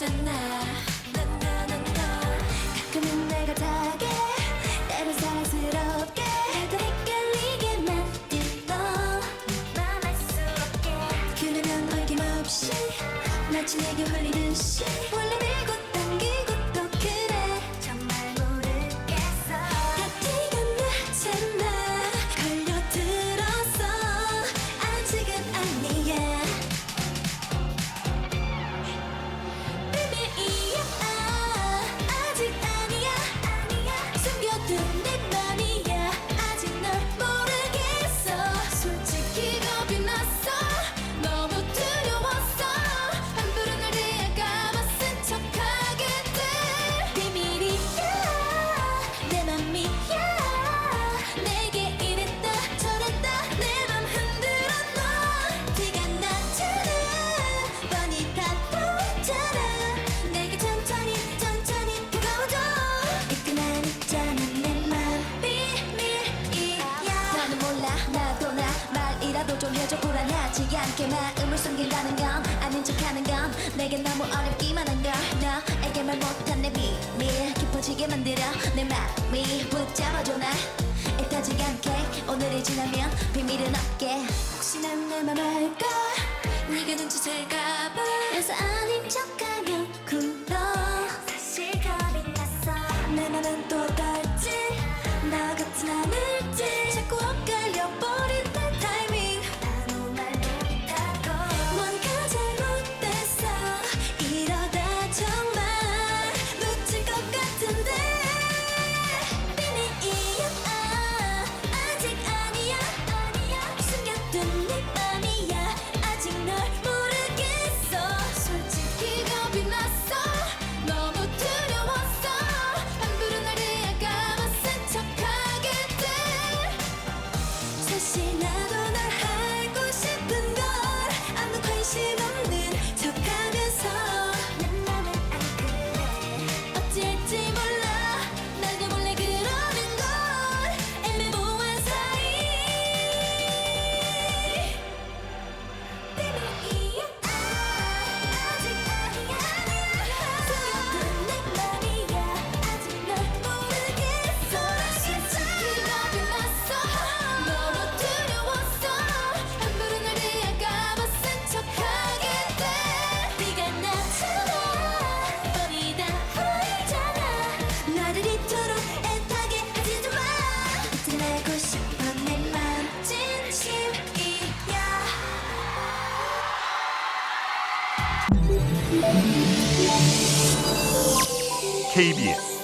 없잖아. 나나나나 가끔은 내가 다게 때로 사랑스럽게. 나도 헷갈리게 만들어. 맘알 수 없게. 그러면 어김없이 마치 내게 홀리듯이. 내겐 너무 어렵기만 한가? 너에게 말 못한 내 비밀 깊어지게 만들어 내 맘이 붙잡아줘 나. 애타지 않게 오늘이 지나면 비밀은 없게. 혹시 난 내만 알까? 네가 눈치챌까봐. 그래서 아닌 척하 KBS